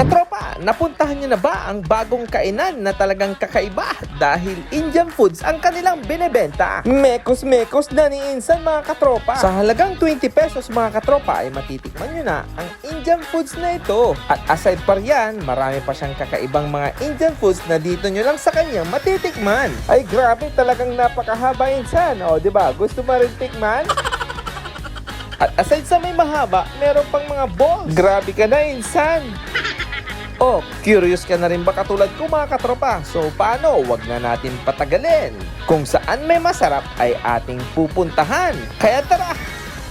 Katropa, napuntahan niyo na ba ang bagong kainan na talagang kakaiba dahil Indian foods ang kanilang binebenta? Mekos-mekos na ni Insan mga katropa. Sa halagang 20 pesos mga katropa ay matitikman niyo na ang Indian foods na ito. At aside pa riyan, marami pa siyang kakaibang mga Indian foods na dito niyo lang sa kanyang matitikman. Ay grabe, talagang napakahaba Insan. O, di ba? Gusto mo rin tikman? At aside sa may mahaba, meron pang mga balls. Grabe ka na, insan! Oh, curious ka na rin ba katulad ko mga katropa? So paano, wag na natin patagalin. Kung saan may masarap ay ating pupuntahan. Kaya tara,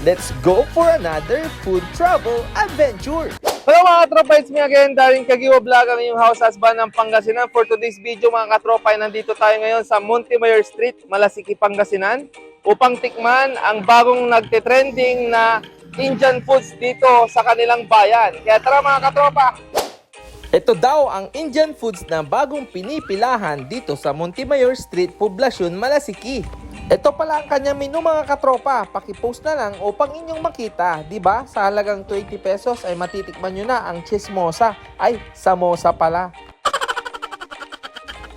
let's go for another food travel adventure. Hello mga katropa, it's me again, Daring Kagiwa Vlog, ang inyong house husband ng Pangasinan. For today's video mga katropa, nandito tayo ngayon sa Montemayor Street, Malasiki, Pangasinan upang tikman ang bagong nagte-trending na Indian foods dito sa kanilang bayan. Kaya tara mga katropa! Ito daw ang Indian foods na bagong pinipilahan dito sa Montemayor Street, Poblacion, Malasiki. Ito pala ang kanyang menu mga katropa. Pakipost na lang upang inyong makita. ba? Sa halagang 20 pesos ay matitikman nyo na ang chismosa. Ay, samosa pala.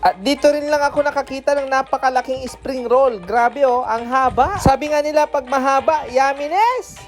At dito rin lang ako nakakita ng napakalaking spring roll. Grabe oh, ang haba. Sabi nga nila pag mahaba, yumminess!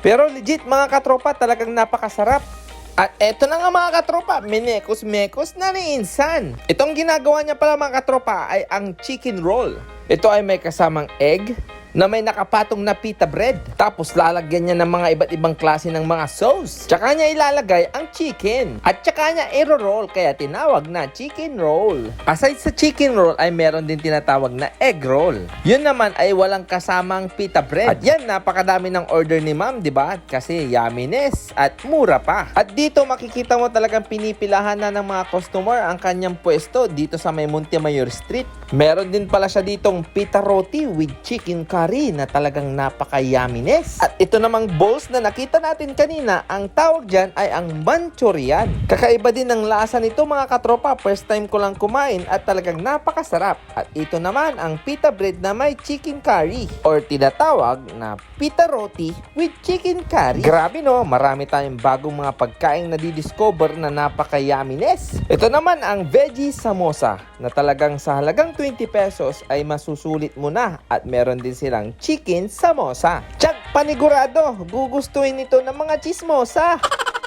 Pero legit mga katropa, talagang napakasarap. At eto na nga mga katropa, minekos-mekos na ni Insan. Itong ginagawa niya pala mga katropa ay ang chicken roll. Ito ay may kasamang egg, na may nakapatong na pita bread. Tapos lalagyan niya ng mga iba't ibang klase ng mga sauce. Tsaka niya ilalagay ang chicken. At tsaka niya i-roll kaya tinawag na chicken roll. Aside sa chicken roll ay meron din tinatawag na egg roll. Yun naman ay walang kasamang pita bread. At yan napakadami ng order ni ma'am, di ba? Kasi yumminess at mura pa. At dito makikita mo talagang pinipilahan na ng mga customer ang kanyang pwesto dito sa may Montemayor Street. Meron din pala siya ditong pita roti with chicken curry na talagang napaka-yumminess. At ito namang bowls na nakita natin kanina, ang tawag dyan ay ang Manchurian. Kakaiba din ang lasa nito mga katropa. First time ko lang kumain at talagang napakasarap. At ito naman ang pita bread na may chicken curry or tinatawag na pita roti with chicken curry. Grabe no, marami tayong bagong mga pagkain na didiscover na napaka-yumminess. Ito naman ang veggie samosa na talagang sa halagang 20 pesos ay masusulit mo na at meron din silang chicken samosa. Tsak panigurado, gugustuhin ito ng mga chismosa.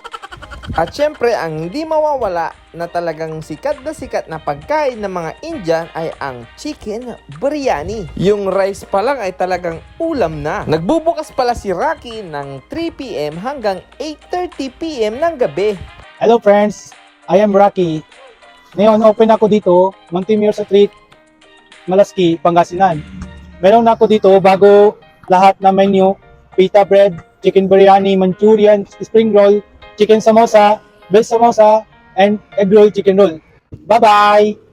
At syempre, ang hindi mawawala na talagang sikat na sikat na pagkain ng mga Indian ay ang chicken biryani. Yung rice pa lang ay talagang ulam na. Nagbubukas pala si Rocky ng 3pm hanggang 8.30pm ng gabi. Hello friends, I am Rocky. Ngayon open ako dito, Montemir Street, Malaski, Pangasinan. Meron na ako dito bago lahat na menu, pita bread, chicken biryani, Manchurian, spring roll, chicken samosa, veg samosa, and egg roll chicken roll. Bye-bye!